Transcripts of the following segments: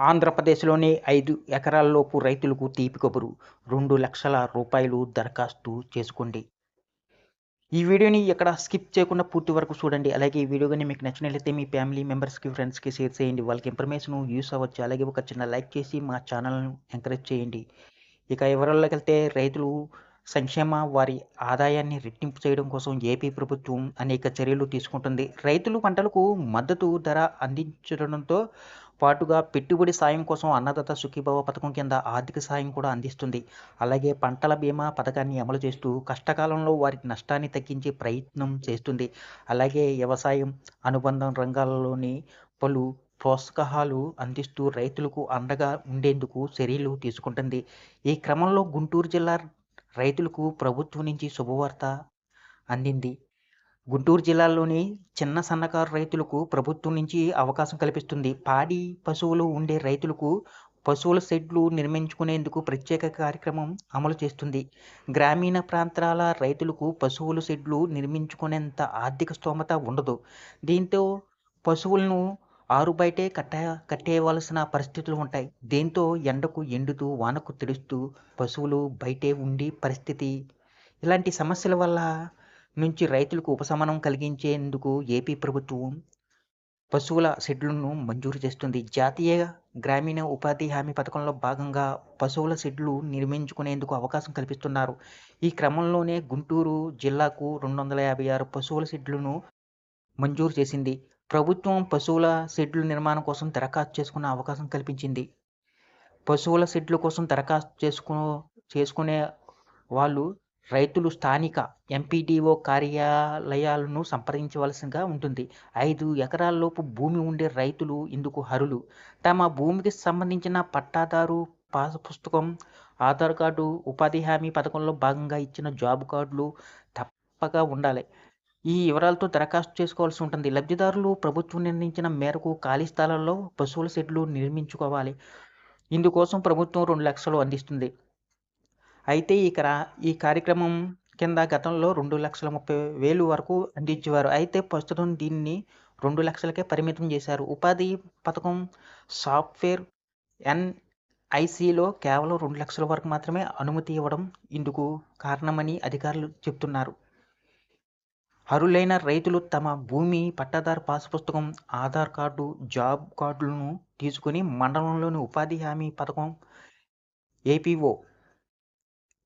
ఆంధ్రప్రదేశ్లోని ఐదు ఎకరాల్లోపు రైతులకు తీపి కబురు రెండు లక్షల రూపాయలు దరఖాస్తు చేసుకోండి. ఈ వీడియోని ఎక్కడ స్కిప్ చేయకుండా పూర్తి వరకు చూడండి. అలాగే ఈ వీడియో కానీ మీకు నచ్చినట్లయితే మీ ఫ్యామిలీ మెంబర్స్కి ఫ్రెండ్స్కి షేర్ చేయండి. వాళ్ళకి ఇన్ఫర్మేషన్ యూస్ అవ్వచ్చు. అలాగే ఒక చిన్న లైక్ చేసి మా ఛానల్ను ఎంకరేజ్ చేయండి. ఇక వివరాల్లోకి వెళ్తే రైతులు సంక్షేమ వారి ఆదాయాన్ని రెట్టింపు చేయడం కోసం ఏపీ ప్రభుత్వం అనేక చర్యలు తీసుకుంటుంది. రైతులు పంటలకు మద్దతు ధర అందించడంతో పాటుగా పెట్టుబడి సాయం కోసం అన్నదాత సుఖీభావ పథకం కింద ఆర్థిక సాయం కూడా అందిస్తుంది. అలాగే పంటల బీమా పథకాన్ని అమలు చేస్తూ కష్టకాలంలో వారి నష్టాన్ని తగ్గించే ప్రయత్నం చేస్తుంది. అలాగే వ్యవసాయం అనుబంధ రంగాలలోని పలు ప్రోత్సాహాలు అందిస్తూ రైతులకు అండగా ఉండేందుకు చర్యలు తీసుకుంటుంది. ఈ క్రమంలో గుంటూరు జిల్లా రైతులకు ప్రభుత్వం నుంచి శుభవార్త అందింది. గుంటూరు జిల్లాలోని చిన్న సన్నకారు రైతులకు ప్రభుత్వం నుంచి అవకాశం కల్పిస్తుంది. పాడి పశువులు ఉండే రైతులకు పశువుల షెడ్లు నిర్మించుకునేందుకు ప్రత్యేక కార్యక్రమం అమలు చేస్తుంది. గ్రామీణ ప్రాంతాల రైతులకు పశువుల షెడ్లు నిర్మించుకునేంత ఆర్థిక స్తోమత ఉండదు. దీంతో పశువులను ఆరు బయటే కట్ట కట్టేయవలసిన పరిస్థితులు ఉంటాయి. దీంతో ఎండకు ఎండుతూ వానకు తెడుస్తూ పశువులు బయటే ఉండి పరిస్థితి. ఇలాంటి సమస్యల వల్ల నుంచి రైతులకు ఉపశమనం కలిగించేందుకు ఏపీ ప్రభుత్వం పశువుల షెడ్లను మంజూరు చేస్తుంది. జాతీయ గ్రామీణ ఉపాధి హామీ పథకంలో భాగంగా పశువుల షెడ్లు నిర్మించుకునేందుకు అవకాశం కల్పిస్తున్నారు. ఈ క్రమంలోనే గుంటూరు జిల్లాకు రెండు వందల యాభై ఆరు పశువుల షెడ్లను మంజూరు చేసింది. ప్రభుత్వం పశువుల షెడ్ల నిర్మాణం కోసం దరఖాస్తు చేసుకునే అవకాశం కల్పించింది. పశువుల షెడ్ల కోసం దరఖాస్తు చేసుకు చేసుకునే వాళ్ళు రైతులు స్థానిక ఎంపీడీఓ కార్యాలయాలను సంప్రదించవలసిగా ఉంటుంది. ఐదు ఎకరాలలోపు భూమి ఉండే రైతులు ఇందుకు అర్హులు. తమ భూమికి సంబంధించిన పట్టాదారు పాస్ పుస్తకం ఆధార్ కార్డు ఉపాధి హామీ పథకంలో భాగంగా ఇచ్చిన జాబ్ కార్డులు తప్పక ఉండాలి. ఈ వివరాలతో దరఖాస్తు చేసుకోవాల్సి ఉంటుంది. లబ్ధిదారులు ప్రభుత్వం నిర్ణయించిన మేరకు ఖాళీ స్థలాల్లో పశువుల షెడ్లు నిర్మించుకోవాలి. ఇందుకోసం ప్రభుత్వం రెండు లక్షలు అందిస్తుంది. అయితే ఈ ఈ కార్యక్రమం కింద గతంలో రెండు లక్షల ముప్పై వేలు వరకు అందించేవారు. అయితే ప్రస్తుతం దీన్ని రెండు లక్షలకే పరిమితం చేశారు. ఉపాధి పథకం సాఫ్ట్వేర్ ఎన్ఐసిలో కేవలం రెండు లక్షల వరకు మాత్రమే అనుమతి ఇవ్వడం ఇందుకు కారణమని అధికారులు చెబుతున్నారు. అర్హులైన రైతులు తమ భూమి పట్టాదారు పాస్ పుస్తకం ఆధార్ కార్డు జాబ్ కార్డులను తీసుకుని మండలంలోని ఉపాధి హామీ పథకం ఏపీఓ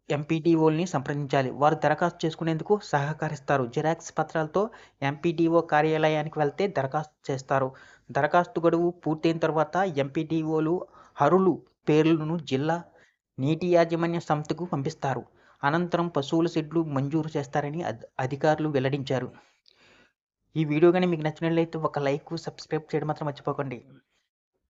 ఎంపీడీఓల్ని సంప్రదించాలి. వారు దరఖాస్తు చేసుకునేందుకు సహకరిస్తారు. జిరాక్స్ పత్రాలతో ఎంపీడీఓ కార్యాలయానికి వెళ్తే దరఖాస్తు చేస్తారు. దరఖాస్తు గడువు పూర్తయిన తర్వాత ఎంపీడీఓలు అరులు పేర్లను జిల్లా నీటి యాజమాన్య సంస్థకు పంపిస్తారు. అనంతరం పశువుల షెడ్లు మంజూరు చేస్తారని అధికారులు వెల్లడించారు. ఈ వీడియో కానీ మీకు నచ్చినట్లయితే ఒక లైక్ సబ్స్క్రైబ్ చేయడం మాత్రం మర్చిపోకండి.